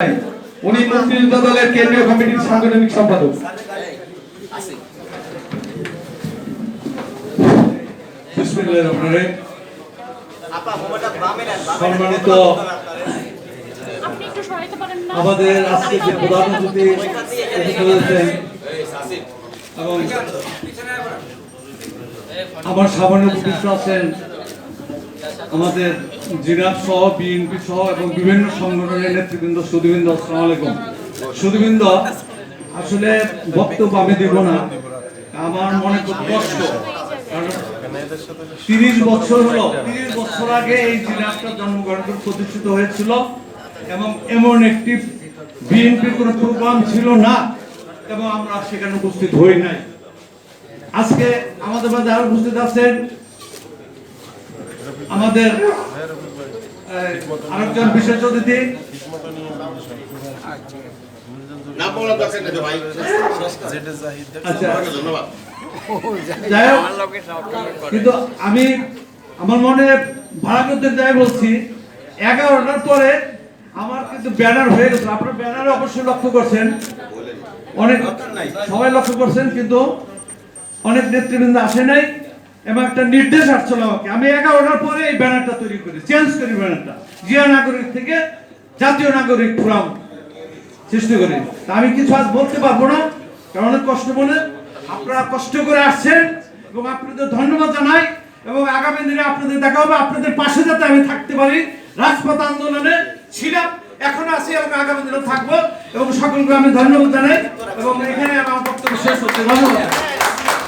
উনি মুক্তিযোদ্ধা দলের কেন্দ্রীয় কমিটির সাংগঠনিক সম্পাদক। সম্মানিত আমাদের আজকে যে প্রধান অতিথি এবং আমার সামান্য উপস্থিত আছেন আমাদের জিরাফ সহ, বিএনপি সহ এবং বিভিন্ন সংগঠনের নেতৃবৃন্দ সুদীবৃন্দ আসসালামু আলাইকুম। সুদীবৃন্দ আসলে বক্তব্য আমি দেব না। আমার মনে খুব কষ্ট। তিরিশ বছর হলো, তিরিশ বছর আগে এই জিরাফটা জন্মগ্রহণ প্রতিষ্ঠিত হয়েছিল এবং এমন একটি বিএনপির কোনো প্রোগ্রাম ছিল না এবং আমরা সেখানে উপস্থিত হই নাই। আজকে আমাদের মাঝে আরও উপস্থিত আছেন আমাদের আরেকজন বিশেষ অতিথি। আচ্ছা। ধন্যবাদ। যাই হোক কিন্তু আমি আমার মনে ভাড়া করতে যাই বলছি এগারোটার পরে আমার কিন্তু ব্যানার হয়ে গেছে। আপনার ব্যানারে অবশ্যই লক্ষ্য করছেন। অনেক সবাই লক্ষ্য করছেন কিন্তু অনেক নেতৃবৃন্দ আসে নাই। এবং একটা নির্দেশ আসছিল আমাকে। আমি এগারোটার পরে এই ব্যানারটা তৈরি করি চেঞ্জ করি ব্যানারটা। জিয়া নাগরিক থেকে জাতীয় নাগরিক ফোরাম সৃষ্টি করি। আমি কিছু আজ বলতে পারব না, কারণ অনেক কষ্ট বলে। আপনারা কষ্ট করে আসছেন এবং আপনাদের ধন্যবাদ জানাই এবং আগামী দিনে আপনাদের দেখা হবে, আপনাদের পাশে যাতে আমি থাকতে পারি। রাজপথ আন্দোলনে ছিলাম, এখন আছি, এবং আগামী দিনে থাকব। এবং সকলকে আমি ধন্যবাদ জানাই, এবং এখানে আমার বক্তব্য শেষ হচ্ছে। ধন্যবাদ।